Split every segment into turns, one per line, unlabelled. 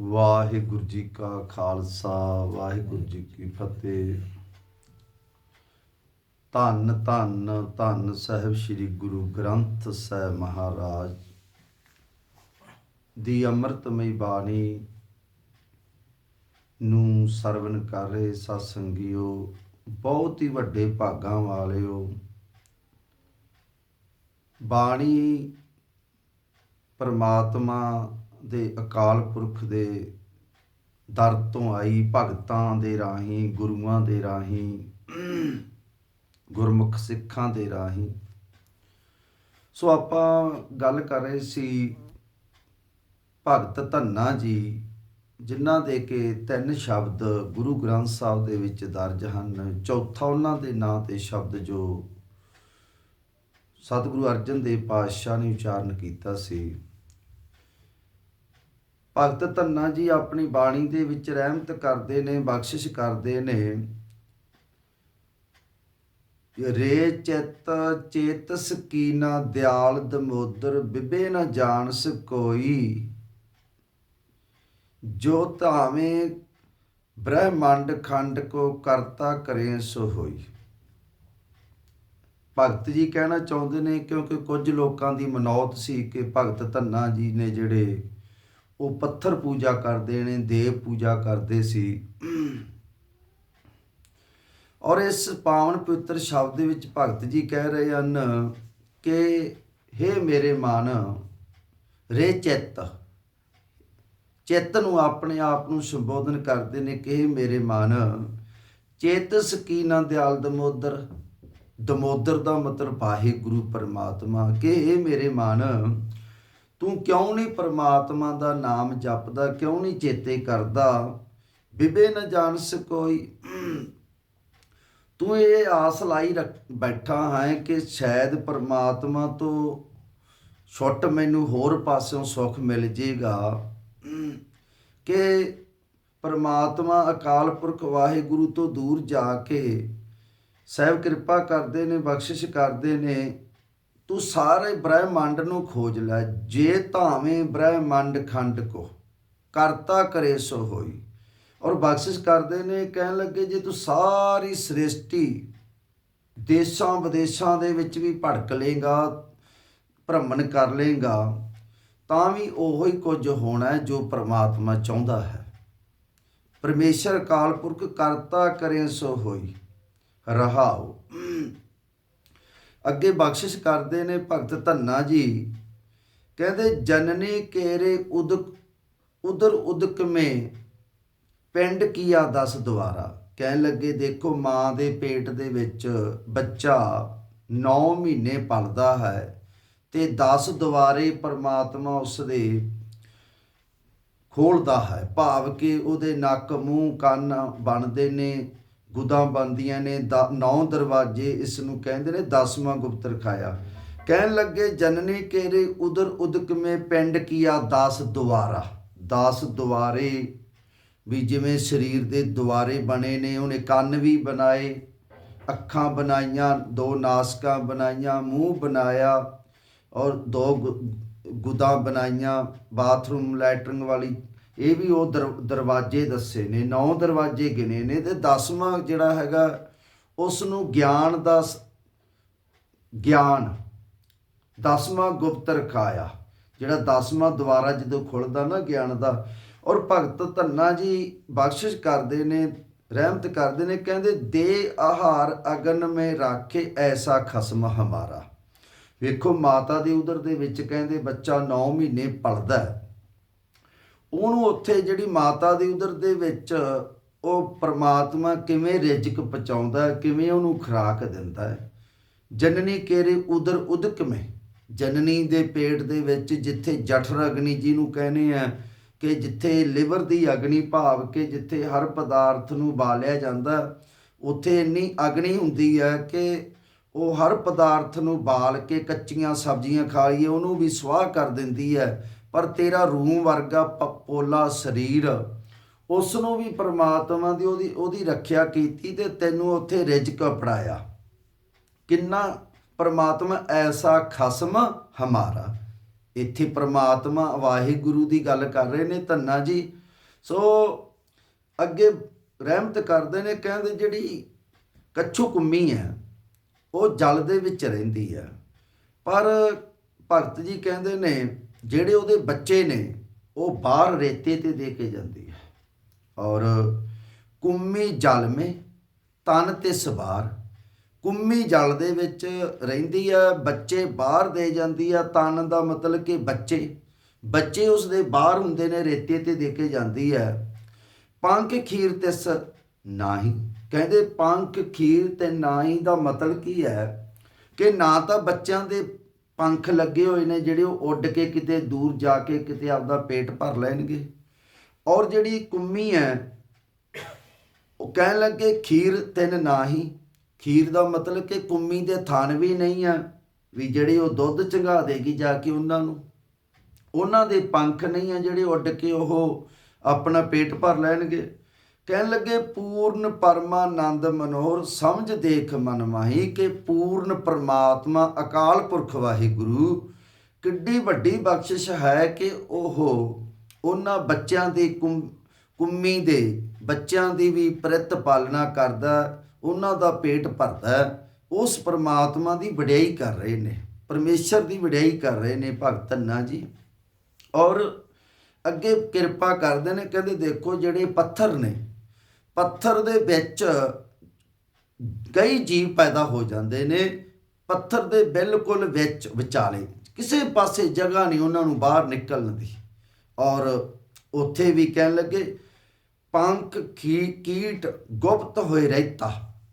ਵਾਹਿਗੁਰੂ ਜੀ ਕਾ ਖਾਲਸਾ, ਵਾਹਿਗੁਰੂ ਜੀ ਕੀ ਫਤਿਹ। ਧੰਨ ਧੰਨ ਧੰਨ ਸਾਹਿਬ ਸ੍ਰੀ ਗੁਰੂ ਗ੍ਰੰਥ ਸਾਹਿਬ ਮਹਾਰਾਜ ਦੀ ਅੰਮ੍ਰਿਤਮਈ ਬਾਣੀ ਨੂੰ ਸਰਵਨ ਕਰ ਰਹੇ ਸਤ ਸੰਗਿਓ ਬਹੁਤ ਹੀ ਵੱਡੇ ਭਾਗਾਂ ਵਾਲਿਓ। ਬਾਣੀ ਪਰਮਾਤਮਾ ਦੇ ਅਕਾਲ ਪੁਰਖ ਦੇ ਦਰ ਤੋਂ ਆਈ ਭਗਤਾਂ ਦੇ ਰਾਹੀਂ, ਗੁਰੂਆਂ ਦੇ ਰਾਹੀਂ, ਗੁਰਮੁਖ ਸਿੱਖਾਂ ਦੇ ਰਾਹੀਂ। ਸੋ ਆਪਾਂ ਗੱਲ ਕਰ ਰਹੇ ਸੀ ਭਗਤ ਧੰਨਾ ਜੀ, ਜਿਨ੍ਹਾਂ ਦੇ ਕੇ ਤਿੰਨ ਸ਼ਬਦ ਗੁਰੂ ਗ੍ਰੰਥ ਸਾਹਿਬ ਦੇ ਵਿੱਚ ਦਰਜ ਹਨ। ਚੌਥਾ ਉਹਨਾਂ ਦੇ ਨਾਂ ਤੇ ਸ਼ਬਦ ਜੋ ਸਤਿਗੁਰੂ ਅਰਜਨ ਦੇਵ ਪਾਤਸ਼ਾਹ ਨੇ ਉਚਾਰਨ ਕੀਤਾ ਸੀ। ਭਗਤ ਧੰਨਾ ਜੀ ਆਪਣੀ ਬਾਣੀ ਦੇ ਵਿੱਚ ਰਹਿਮਤ ਕਰਦੇ ਨੇ, ਬਖਸ਼ਿਸ਼ ਕਰਦੇ ਨੇ। ਰੇ ਚਿਤ ਚੇਤਸ ਕੀਨਾ ਦਿਆਲ ਦਮੋਦਰ, ਬਿਬੇ ਨਾ ਜਾਣਸ ਕੋਈ। ਜੋ ਧਾਵੇਂ ਬ੍ਰਹਮੰਡ ਖੰਡ ਕੋ ਕਰਤਾ ਕਰੇ ਸੋ ਹੋਈ। ਭਗਤ ਜੀ ਕਹਿਣਾ ਚਾਹੁੰਦੇ ਨੇ ਕਿਉਂਕਿ ਕੁਝ ਲੋਕਾਂ ਦੀ ਮਨੌਤ ਸੀ ਕਿ ਭਗਤ ਧੰਨਾ ਜੀ ਨੇ ਜਿਹੜੇ ਉਹ ਪੱਥਰ ਪੂਜਾ ਕਰਦੇ ਨੇ, ਦੇਵ ਪੂਜਾ ਕਰਦੇ ਸੀ। ਔਰ ਇਸ ਪਾਵਨ ਪਵਿੱਤਰ ਸ਼ਬਦ ਦੇ ਵਿੱਚ ਭਗਤ ਜੀ ਕਹਿ ਰਹੇ ਹਨ ਕਿ हे ਮੇਰੇ ਮਨ, ਰੇ ਚਿੱਤ। ਚਿੱਤ ਨੂੰ ਆਪਣੇ ਆਪ ਨੂੰ ਸੰਬੋਧਨ ਕਰਦੇ ਨੇ ਕਿ हे ਮੇਰੇ ਮਨ, ਚੇਤਸ ਕੀ ਨਾ ਦਿਆਲ ਦਮੋਦਰ? ਦਮੋਦਰ ਦਾ ਮਤਲਬ ਵਾਹਿਗੁਰੂ ਪਰਮਾਤਮਾ। ਕਿ ਇਹ ਮੇਰੇ ਮਨ ਤੂੰ ਕਿਉਂ ਨਹੀਂ ਪਰਮਾਤਮਾ ਦਾ ਨਾਮ ਜਪਦਾ, ਕਿਉਂ ਨਹੀਂ ਚੇਤੇ ਕਰਦਾ? ਬਿਬੇ ਨ ਜਾਣਸ ਕੋਈ। ਤੂੰ ਇਹ ਆਸ ਲਾਈ ਰੱਖ, ਬੈਠਾ ਹੈ ਕਿ ਸ਼ਾਇਦ ਪਰਮਾਤਮਾ ਤੋਂ ਛੁੱਟ ਮੈਨੂੰ ਹੋਰ ਪਾਸਿਓਂ ਸੁੱਖ ਮਿਲ ਜੇਗਾ। ਕਿ ਪਰਮਾਤਮਾ ਅਕਾਲ ਪੁਰਖ ਵਾਹਿਗੁਰੂ ਤੋਂ ਦੂਰ ਜਾ ਕੇ ਸਹਿਬ ਕਿਰਪਾ ਕਰਦੇ ਨੇ, ਬਖਸ਼ਿਸ਼ ਕਰਦੇ ਨੇ ਤੂੰ ਸਾਰੇ ਬ੍ਰਹਿਮੰਡ ਨੂੰ ਖੋਜ ਲੈ, ਜੇ ਧਾਵੇਂ ਬ੍ਰਹਿਮੰਡ ਖੰਡ ਕੋ। ਕਰਤਾ ਕਰੇ ਸੋ ਹੋਈ। ਔਰ ਬਖਸ਼ਿਸ਼ ਕਰਦੇ ਨੇ, ਕਹਿਣ ਲੱਗੇ, ਜੇ ਤੂੰ ਸਾਰੀ ਸ੍ਰਿਸ਼ਟੀ ਦੇਸ਼ਾਂ ਵਿਦੇਸ਼ਾਂ ਦੇ ਵਿੱਚ ਵੀ ਭੜਕ ਲੇਗਾ ਭ੍ਰਮਣ ਕਰ ਲੇਗਾ ਤਾਂ ਵੀ ਉਹੋ ਹੀ ਕੁਝ ਹੋਣਾ ਹੈ ਜੋ ਪ੍ਰਮਾਤਮਾ ਚਾਹੁੰਦਾ ਹੈ। ਪਰਮੇਸ਼ਰ ਕਾਲ ਪੁਰਖ ਕਰਤਾ ਕਰੇ ਸੋ ਹੋਈ। ਰਹਾਓ। ਅੱਗੇ ਬਖਸ਼ਿਸ਼ ਕਰਦੇ ਨੇ ਭਗਤ ਧੰਨਾ ਜੀ। ਕਹਿੰਦੇ, ਜਨਨੀ ਕੇਰੇ ਉਦਕ, ਉਦਰ ਉਦਕ ਮੇ ਪਿੰਡ ਕੀਆ ਦਸ ਦੁਆਰਾ। ਕਹਿਣ ਲੱਗੇ, ਦੇਖੋ, ਮਾਂ ਦੇ ਪੇਟ ਦੇ ਵਿੱਚ ਬੱਚਾ 9 ਮਹੀਨੇ ਪਲਦਾ ਹੈ ਤੇ 10 ਦੁਆਰੇ ਪਰਮਾਤਮਾ ਉਸ ਦੇ ਖੋਲਦਾ ਹੈ। ਭਾਵ ਕਿ ਉਹਦੇ ਨੱਕ, ਮੂੰਹ, ਕੰਨ ਬਣਦੇ ਨੇ। ਗੁਦਾਂ ਬੰਦੀਆਂ ਨੇ 9 ਦਰਵਾਜ਼ੇ ਇਸ ਨੂੰ ਕਹਿੰਦੇ ਨੇ 10ਵਾਂ ਗੁਪਤ ਰਖਾਇਆ। ਕਹਿਣ ਲੱਗੇ, ਜਨਨੀ ਕੇਰੇ ਉਦਰ ਉਦਕ ਮੇ ਪਿੰਡ ਕੀਆ 10 ਦੁਆਰਾ। 10 ਦੁਆਰੇ ਵੀ ਜਿਵੇਂ ਸਰੀਰ ਦੇ ਦੁਆਰੇ ਬਣੇ ਨੇ, ਉਹਨੇ ਕੰਨ ਵੀ ਬਣਾਏ, ਅੱਖਾਂ ਬਣਾਈਆਂ, ਦੋ ਨਾਸਕਾਂ ਬਣਾਈਆਂ, ਮੂੰਹ ਬਣਾਇਆ ਔਰ ਦੋ ਗੁਦਾਂ ਬਣਾਈਆਂ, ਬਾਥਰੂਮ, ਲੈਟਰਿੰਗ ਵਾਲੀ ਇਹ ਵੀ ਉਹ ਦਰਵਾਜ਼ੇ ਦੱਸੇ ਨੇ, ਨੌ ਦਰਵਾਜ਼ੇ ਗਿਣੇ ਨੇ ਤੇ 10ਵਾਂ ਜਿਹੜਾ ਹੈਗਾ ਉਸ ਨੂੰ ਗਿਆਨ ਦਾ ਗਿਆਨ 10ਵਾਂ ਗੁਪਤ ਰਖਾਇਆ, ਜਿਹੜਾ 10ਵਾਂ ਦੁਆਰਾ ਜਦੋਂ ਖੁੱਲਦਾ ਨਾ ਗਿਆਨ ਦਾ, ਔਰ ਭਗਤ ਧੰਨਾ ਜੀ ਬਖਸ਼ਿਸ਼ ਕਰਦੇ ਨੇ, ਰਹਿਮਤ ਕਰਦੇ ਨੇ, ਕਹਿੰਦੇ, ਦੇ ਆਹਾਰ ਅਗਨ ਮੇ ਰੱਖੇ ਐਸਾ ਖਸਮ ਹਮਾਰਾ। ਵੇਖੋ ਮਾਤਾ ਦੇ ਉਦਰ ਦੇ ਵਿੱਚ ਕਹਿੰਦੇ, ਬੱਚਾ 9 ਮਹੀਨੇ ਪਲਦਾ ਹੈ। ਉਹਨੂੰ ਉੱਥੇ ਜਿਹੜੀ ਮਾਤਾ ਦੀ ਉਦਰ ਦੇ ਵਿੱਚ ਉਹ ਪ੍ਰਮਾਤਮਾ ਕਿਵੇਂ ਰਿਜਕ ਪਹੁੰਚਾਉਂਦਾ ਕਿਵੇਂ ਉਹਨੂੰ ਖੁਰਾਕ ਦਿੰਦਾ ਹੈ। ਜਨਨੀ ਕੇਰੇ ਉਦਰ ਉਦਕ ਮੇ ਜਨਨੀ ਦੇ ਪੇਟ ਦੇ ਵਿੱਚ ਜਿੱਥੇ ਜਠਰ ਅਗਨੀ ਜੀ ਨੂੰ ਕਹਿੰਦੇ ਆ ਕਿ ਜਿੱਥੇ ਲਿਵਰ ਦੀ ਅਗਨੀ ਭਾਵ ਕਿ ਜਿੱਥੇ ਹਰ ਪਦਾਰਥ ਨੂੰ ਬਾਲਿਆ ਜਾਂਦਾ, ਉੱਥੇ ਇੰਨੀ ਅਗਨੀ ਹੁੰਦੀ ਹੈ ਕਿ ਉਹ ਹਰ ਪਦਾਰਥ ਨੂੰ ਬਾਲ ਕੇ ਕੱਚੀਆਂ ਸਬਜ਼ੀਆਂ ਖਾ ਲਈਏ, ਉਹਨੂੰ ਵੀ ਸਵਾਹ ਕਰ ਦਿੰਦੀ ਹੈ। ਪਰ ਤੇਰਾ ਰੂਹ ਵਰਗਾ ਪੋਲਾ ਸਰੀਰ ਉਸ ਨੂੰ ਵੀ ਪ੍ਰਮਾਤਮਾ ਦੀ ਉਹਦੀ ਉਹਦੀ ਰੱਖਿਆ ਕੀਤੀ ਤੇ ਤੈਨੂੰ ਉੱਥੇ ਰਿਜਕ ਪੜਾਇਆ ਕਿੰਨਾ ਪ੍ਰਮਾਤਮਾ ਐਸਾ ਖਸਮ ਹਮਾਰਾ। ਇੱਥੇ ਪ੍ਰਮਾਤਮਾ ਵਾਹਿਗੁਰੂ ਦੀ ਗੱਲ ਕਰ ਰਹੇ ਨੇ ਧੰਨਾ ਜੀ। ਸੋ ਅੱਗੇ ਰਹਿਮਤ ਕਰਦੇ ਨੇ, ਕਹਿੰਦੇ ਜਿਹੜੀ ਕੱਛੂ ਕੁੰਮੀ ਹੈ, ਉਹ ਜਲ ਦੇ ਵਿੱਚ ਰਹਿੰਦੀ ਹੈ। ਪਰ ਭਗਤ ਜੀ ਕਹਿੰਦੇ ਨੇ ਜਿਹੜੇ ਉਹਦੇ ਬੱਚੇ ਨੇ, ਉਹ ਬਾਹਰ ਰੇਤੇ ਤੇ ਦੇ ਕੇ ਜਾਂਦੀ ਹੈ। ਔਰ ਕੁੰਮੀ ਜਲ ਮੇ ਤਨ ਤੇ ਸਵਾਰ। ਕੁੰਮੀ ਜਲ ਦੇ ਵਿੱਚ ਰਹਿੰਦੀ ਆ ਬੱਚੇ ਬਾਹਰ ਦੇ ਜਾਂਦੀ ਆ ਤਨ ਦਾ ਮਤਲਬ ਕਿ ਬੱਚੇ। ਬੱਚੇ ਉਸ ਦੇ ਬਾਹਰ ਹੁੰਦੇ ਨੇ, ਰੇਤੇ ਤੇ ਦੇ ਕੇ ਜਾਂਦੀ ਹੈ। ਪੰਖ ਖੀਰ ਤਿਸ ਨਾਹੀ। ਕਹਿੰਦੇ ਪੰਖ ਖੀਰ ਤੇ ਨਾਹੀ ਦਾ ਮਤਲਬ ਕੀ ਹੈ ਕਿ ਨਾ ਤਾਂ ਬੱਚਿਆਂ ਦੇ ਪੰਖ ਲੱਗੇ ਹੋਏ ਨੇ ਜਿਹੜੇ ਉਹ ਉੱਡ ਕੇ ਕਿਤੇ ਦੂਰ ਜਾ ਕੇ ਕਿਤੇ ਆਪਦਾ ਪੇਟ ਭਰ ਲੈਣਗੇ। ਔਰ ਜਿਹੜੀ ਕੁੰਮੀ ਹੈ, ਉਹ ਕਹਿਣ ਲੱਗੇ, ਖੀਰ ਤਿੰਨ ਨਾਹੀ। ਖੀਰ ਦਾ ਮਤਲਬ ਕਿ ਕੁੰਮੀ ਦੇ ਥਾਨ ਵੀ ਨਹੀਂ ਆ, ਵੀ ਜਿਹੜੇ ਉਹ ਦੁੱਧ ਚੰਗਾ ਦੇਗੀ ਜਾ ਕੇ ਉਹਨਾਂ ਨੂੰ। ਉਹਨਾਂ ਦੇ ਪੰਖ ਨਹੀਂ ਆ ਜਿਹੜੇ ਉੱਡ ਕੇ ਉਹ ਆਪਣਾ ਪੇਟ ਭਰ ਲੈਣਗੇ। ਕਹਿਣ ਲੱਗੇ, ਪੂਰਨ ਪਰਮਾਨੰਦ ਮਨੋਹਰ, ਸਮਝ ਦੇਖ ਮਨ ਮਾਹੀ ਕਿ ਪੂਰਨ ਪਰਮਾਤਮਾ ਅਕਾਲ ਪੁਰਖ ਵਾਹਿਗੁਰੂ। ਕਿੱਡੀ ਵੱਡੀ ਬਖਸ਼ਿਸ਼ ਹੈ ਕਿ ਉਹ ਉਹਨਾਂ ਬੱਚਿਆਂ ਦੀ ਕੁੰ- ਕੁੰਮੀ ਦੇ ਬੱਚਿਆਂ ਦੀ ਵੀ ਪ੍ਰਿਤ ਪਾਲਣਾ ਕਰਦਾ, ਉਹਨਾਂ ਦਾ ਪੇਟ ਭਰਦਾ ਉਸ ਪਰਮਾਤਮਾ ਦੀ ਵਡਿਆਈ ਕਰ ਰਹੇ ਨੇ, ਪਰਮੇਸ਼ਰ ਦੀ ਵਡਿਆਈ ਕਰ ਰਹੇ ਨੇ ਭਗਤ ਧੰਨਾ ਜੀ। ਔਰ ਅੱਗੇ ਕਿਰਪਾ ਕਰਦੇ ਨੇ, ਕਹਿੰਦੇ ਦੇਖੋ ਜਿਹੜੇ ਪੱਥਰ ਨੇ ਪੱਥਰ ਦੇ ਵਿੱਚ ਕਈ ਜੀਵ ਪੈਦਾ ਹੋ ਜਾਂਦੇ ਨੇ, ਪੱਥਰ ਦੇ ਬਿਲਕੁਲ ਵਿੱਚ ਵਿਚਾਲੇ। ਕਿਸੇ ਪਾਸੇ ਜਗ੍ਹਾ ਨਹੀਂ ਉਹਨਾਂ ਨੂੰ ਬਾਹਰ ਨਿਕਲਣ ਦੀ। ਔਰ ਉੱਥੇ ਵੀ ਕਹਿਣ ਲੱਗੇ, ਪੰਖ, ਕੀ, ਕੀਟ ਗੁਪਤ ਹੋਏ ਰਹਿਤਾ।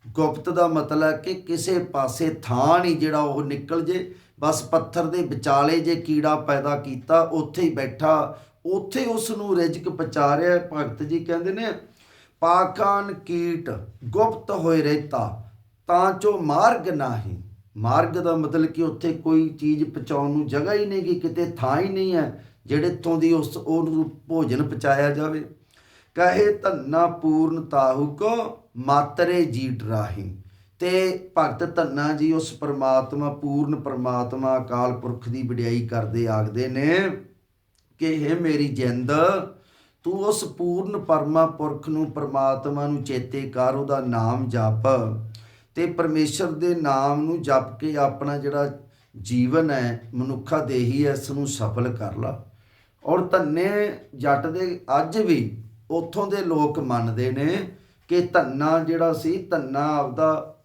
ਗੁਪਤ ਦਾ ਮਤਲਬ ਹੈ ਕਿ ਕਿਸੇ ਪਾਸੇ ਥਾਂ ਨਹੀਂ ਜਿਹੜਾ ਉਹ ਨਿਕਲ ਜੇ। ਬਸ ਪੱਥਰ ਦੇ ਵਿਚਾਲੇ ਜੇ ਕੀੜਾ ਪੈਦਾ ਕੀਤਾ, ਉੱਥੇ ਹੀ ਬੈਠਾ। ਉੱਥੇ ਉਸ ਨੂੰ ਰਿਜਕ ਪਚਾ ਰਿਹਾ ਭਗਤ ਜੀ ਕਹਿੰਦੇ ਨੇ ਪਾਖਾਨ ਕੀਟ ਗੁਪਤ ਹੋਏ ਰਹਿਤਾ, ਤਾਂ ਚੋ ਮਾਰਗ ਨਾਹੀ। ਮਾਰਗ ਦਾ ਮਤਲਬ ਕਿ ਉੱਥੇ ਕੋਈ ਚੀਜ਼ ਪਹੁੰਚਾਉਣ ਨੂੰ ਜਗ੍ਹਾ ਹੀ ਨਹੀਂ ਗੀ, ਕਿਤੇ ਥਾਂ ਹੀ ਨਹੀਂ ਹੈ, ਜਿਹੜੇ ਤੋਂ ਦੀ ਉਸ ਉਹਨੂੰ ਭੋਜਨ ਪਚਾਇਆ ਜਾਵੇ। ਕਹੇ ਧੰਨਾ ਪੂਰਨ ਤਾਹੂ ਕੋ ਮਾਤਰੇ ਜੀਟ ਰਾਹੀ। ਤੇ ਭਗਤ ਧੰਨਾ ਜੀ ਉਸ ਪਰਮਾਤਮਾ, ਪੂਰਨ ਪਰਮਾਤਮਾ, ਅਕਾਲ ਪੁਰਖ ਦੀ ਵਡਿਆਈ ਕਰਦੇ ਆਖਦੇ ਨੇ ਕਿ ਹੈ ਮੇਰੀ ਜਿੰਦ ਤੂੰ ਉਸ ਪੂਰਨ ਪਰਮਾ ਪੁਰਖ ਨੂੰ ਪ੍ਰਮਾਤਮਾ ਨੂੰ ਚੇਤੇ ਕਰ, ਉਹਦਾ ਨਾਮ ਜਪ। ਤੇ ਪਰਮੇਸ਼ਰ ਦੇ ਨਾਮ ਨੂੰ ਜਪ ਕੇ ਆਪਣਾ ਜਿਹੜਾ ਜੀਵਨ ਹੈ, ਮਨੁੱਖਾ ਦੇਹੀ ਹੈ, ਇਸ ਨੂੰ ਸਫਲ ਕਰ ਲਾ। ਔਰ ਧੰਨੇ ਜੱਟ ਦੇ ਅੱਜ ਵੀ ਉੱਥੋਂ ਦੇ ਲੋਕ ਮੰਨਦੇ ਨੇ ਕਿ ਧੰਨਾ ਜਿਹੜਾ ਸੀ, ਧੰਨਾ ਆਪਦਾ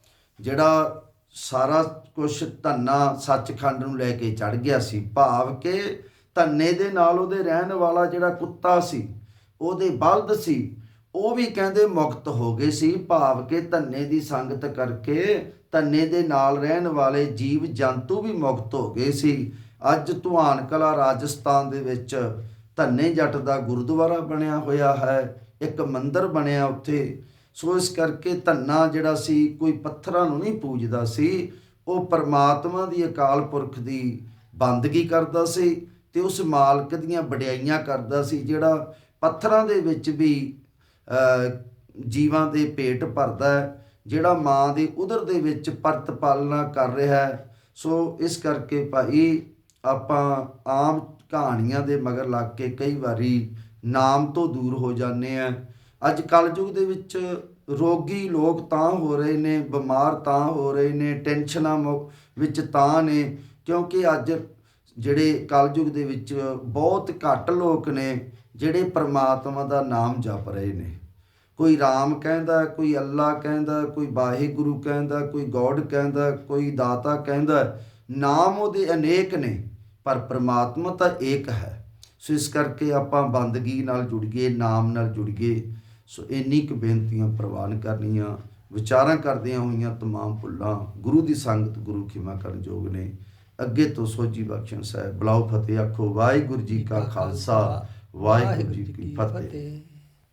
ਜਿਹੜਾ ਸਾਰਾ ਕੁਝ ਧੰਨਾ ਸੱਚਖੰਡ ਨੂੰ ਲੈ ਕੇ ਚੜ ਗਿਆ ਸੀ। ਭਾਵ ਕਿ ਧੰਨੇ ਦੇ ਨਾਲ ਉਹਦੇ ਰਹਿਣ ਵਾਲਾ ਜਿਹੜਾ ਕੁੱਤਾ ਸੀ ਉਹਦੇ ਬਲਦ ਸੀ। ਉਹ ਵੀ ਕਹਿੰਦੇ ਮੁਕਤ ਹੋ ਗਏ ਸੀ, ਭਾਵ ਕਿ ਧੰਨੇ ਦੀ ਸੰਗਤ ਕਰਕੇ ਧੰਨੇ ਦੇ ਨਾਲ ਰਹਿਣ ਵਾਲੇ ਜੀਵ ਜੰਤੂ ਵੀ ਮੁਕਤ ਹੋ ਗਏ ਸੀ। ਅੱਜ ਧੁਆਨ ਕਲਾ ਰਾਜਸਥਾਨ ਦੇ ਵਿੱਚ ਧੰਨੇ ਜੱਟ ਦਾ ਗੁਰਦੁਆਰਾ ਬਣਿਆ ਹੋਇਆ ਹੈ, ਇੱਕ ਮੰਦਿਰ ਬਣਿਆ ਉੱਥੇ। ਸੋ ਇਸ ਕਰਕੇ ਧੰਨਾ ਜਿਹੜਾ ਸੀ, ਕੋਈ ਪੱਥਰਾਂ ਨੂੰ ਨਹੀਂ ਪੂਜਦਾ ਸੀ। ਉਹ ਪਰਮਾਤਮਾ ਦੀ ਅਕਾਲ ਪੁਰਖ ਦੀ ਬੰਦਗੀ ਕਰਦਾ ਸੀ ਤੇ ਉਸ ਮਾਲਕ ਦੀਆਂ ਵਡਿਆਈਆਂ ਕਰਦਾ ਸੀ, ਜਿਹੜਾ ਪੱਥਰਾਂ ਦੇ ਵਿੱਚ ਵੀ ਜੀਵਾਂ ਦੇ ਪੇਟ ਭਰਦਾ ਹੈ, ਜਿਹੜਾ ਮਾਂ ਦੀ ਉਦਰ ਦੇ ਵਿੱਚ ਪਰਤ ਪਾਲਣਾ ਕਰ ਰਿਹਾ ਹੈ। ਸੋ ਇਸ ਕਰਕੇ ਭਾਈ ਆਪਾਂ ਆਮ ਕਹਾਣੀਆਂ ਦੇ ਮਗਰ ਲੱਗ ਕੇ ਕਈ ਵਾਰੀ ਨਾਮ ਤੋਂ ਦੂਰ ਹੋ ਜਾਂਦੇ ਆ ਅੱਜ ਕਲਯੁਗ ਦੇ ਵਿੱਚ ਰੋਗੀ ਲੋਕ ਤਾਂ ਹੋ ਰਹੇ ਨੇ, ਬਿਮਾਰ ਤਾਂ ਹੋ ਰਹੇ ਨੇ, ਟੈਨਸ਼ਨਾਂ ਮੁ- ਵਿੱਚ ਤਾਂ ਨੇ, ਕਿਉਂਕਿ ਅੱਜ ਜਿਹੜੇ ਕਲਯੁਗ ਦੇ ਵਿੱਚ ਬਹੁਤ ਘੱਟ ਲੋਕ ਨੇ ਜਿਹੜੇ ਪ੍ਰਮਾਤਮਾ ਦਾ ਨਾਮ ਜਪ ਰਹੇ ਨੇ ਕੋਈ ਰਾਮ ਕਹਿੰਦਾ ਕੋਈ ਅੱਲਾ ਕਹਿੰਦਾ ਕੋਈ ਵਾਹਿਗੁਰੂ ਕਹਿੰਦਾ ਕੋਈ ਗੋਡ ਕਹਿੰਦਾ ਕੋਈ ਦਾਤਾ ਕਹਿੰਦਾ ਨਾਮ ਉਹਦੇ ਅਨੇਕ ਨੇ ਪਰ ਪ੍ਰਮਾਤਮਾ ਤਾਂ ਏਕ ਹੈ ਸੋ ਇਸ ਕਰਕੇ ਆਪਾਂ ਬੰਦਗੀ ਨਾਲ ਜੁੜ ਗਏ ਨਾਮ ਨਾਲ ਜੁੜ ਗਏ ਸੋ ਇੰਨੀ ਕੁ ਬੇਨਤੀਆਂ ਪ੍ਰਵਾਨ ਕਰਨੀਆਂ ਵਿਚਾਰਾਂ ਕਰਦਿਆਂ ਹੋਈਆਂ तमाम ਭੁੱਲਾਂ ਗੁਰੂ ਦੀ ਸੰਗਤ ਗੁਰੂ ਖਿਮਾ ਕਰਨ ਯੋਗ ਨੇ ਅੱਗੇ ਤੋਂ ਸੋਜੀ ਬਖਸ਼ਣ ਸਾਹਿਬ ਬਲਾਉ ਫਤਿਹ ਆਖੋ ਵਾਹਿਗੁਰੂ ਜੀ ਕਾ ਖਾਲਸਾ ਵਾਹਿਗੁਰੂ ਜੀ ਕੀ ਫਤਿਹ